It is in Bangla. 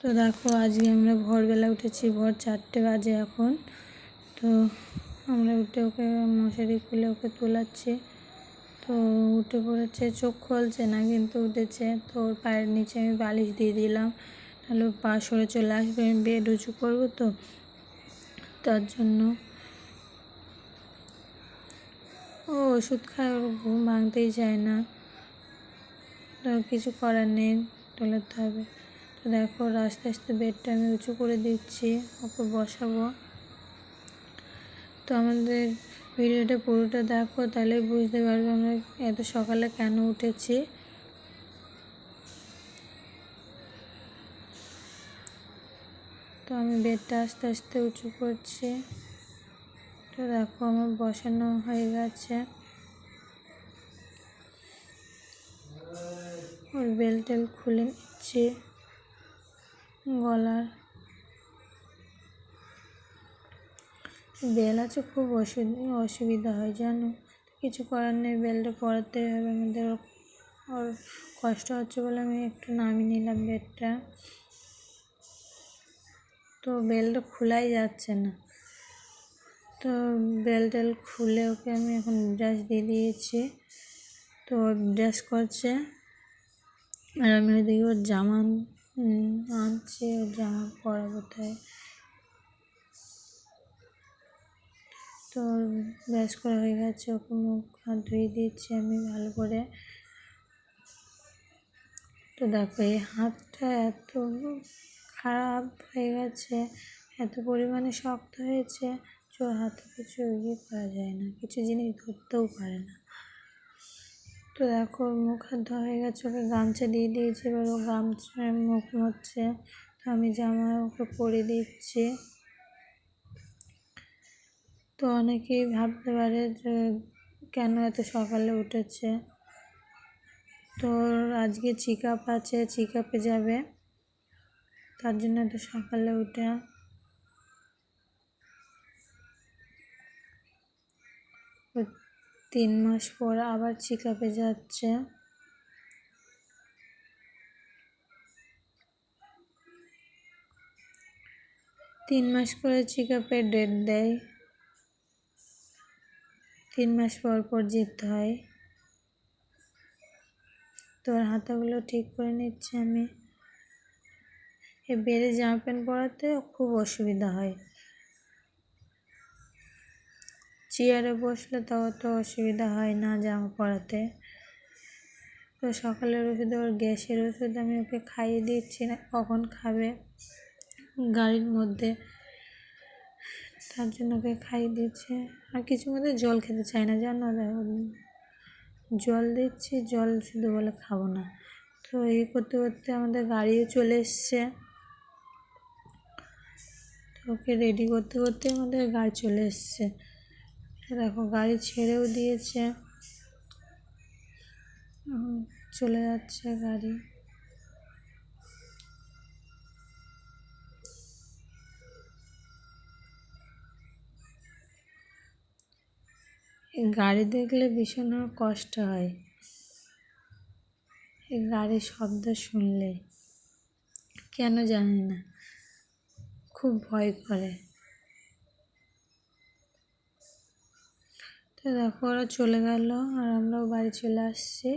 তো দেখো আজকে আমরা ভোরবেলা উঠেছি, ভোর চারটে বাজে এখন। তো আমরা উঠে ওকে, মশারি খুলে ওকে তোলাচ্ছি। তো উঠে পড়েছে, চোখ খুলছে না, কিন্তু উঠেছে। তো ওর পায়ের নিচে আমি বালিশ দিয়ে দিলাম। তাহলে পা সরে চলে আসবে, আমি বেড উঁচু করব তো। তার জন্য ও ওষুধ খায়, ওর ঘুম ভাঙতেই চায় না। কিছু করার নেই, তোলাতে হবে। তো দেখো, আস্তে আস্তে বেডটা আমি উঁচু করে দিচ্ছি ওকে বসাবো। তো আমাদের ভিডিওটা পুরোটা দেখো, তাহলে বুঝতে পারবে আমরা এত সকালে কেন উঠেছি। তো আমি বেডটা আস্তে আস্তে উঁচু করছি। তো দেখো, আমার বসানো হয়ে গেছে। ওর বেল টেল খুলে নিচ্ছি। গলার বেল আছে, খুব অসুবিধা হয়, জানো? কিছু করার নেই, বেলটা পরাতে হবে, আমাদের ওর কষ্ট হচ্ছে বলে আমি একটু নামিয়ে নিলাম বেডটা। তো বেলটা খোলাই যাচ্ছে না। তো বেল টেল খুলে ওকে আমি এখন ব্রাশ দিয়ে দিয়েছি। তো ব্রাশ করছে। আর আমি ওইদিকে ওর জামা আনছি ওর জামা পরাবো তাই তো ব্যাস করা হয়ে গেছে, ওকে মুখ হাত ধুয়ে দিয়েছি আমি ভালো করে। তো দেখো, এই হাতটা এত খারাপ হয়ে গেছে, এত পরিমাণে শক্ত হয়েছে, চোর হাতে কিছু ইয়ে করা যায় না, কিছু জিনিস ধরতেও পারে না। তো দেখো মুখ হাত ধোয়া হয়ে গেছে, ওকে গামছা দিয়ে দিয়েছি, এবার ও গামছা মুখ তো আমি জামা ওকে পরে দিচ্ছি। তো অনেকেই ভাবতে পারে যে, কেন এত সকালে উঠেছে? তো আজকে চেক আপ আছে চেক আপে যাবে, তার জন্য এত সকালে উঠে। তিন মাস পর আবার চেক আপে যাচ্ছে। তিন মাস করে চেক ডেট দেয়। তিন মাস পর পর যেতে হয়। তোর হাতাগুলো ঠিক করে নিচ্ছি আমি। এ বেড়ে জামা প্যান্ট পরাতে খুব অসুবিধা হয়। চেয়ারে বসলে তো অত অসুবিধা হয় না জামা পরাতে। তো সকালের ওষুধ ওর গ্যাসের ওষুধ আমি ওকে খাইয়ে দিচ্ছি না, কখন খাবে গাড়ির মধ্যে। তার জন্য ওকে খাইয়ে দিচ্ছে। আর কিছু মধ্যে জল খেতে চায় না, জানো? জল দিচ্ছি, জল শুধু বলে খাব না। তো এই করতে করতে আমাদের গাড়িও চলে এসছে। তো ওকে রেডি করতে করতে আমাদের গাড়ি চলে এসছে। দেখো, গাড়ি ছেড়েও দিয়েছে। চলে যাচ্ছে গাড়ি। গাড়ি দেখলে ভীষণ কষ্ট হয়। এই গাড়ির শব্দ শুনলে, কেন জানি না, খুব ভয় করে। তো দেখো ওরা চলে গেল আর আমরাও বাড়ি চলে আসছি।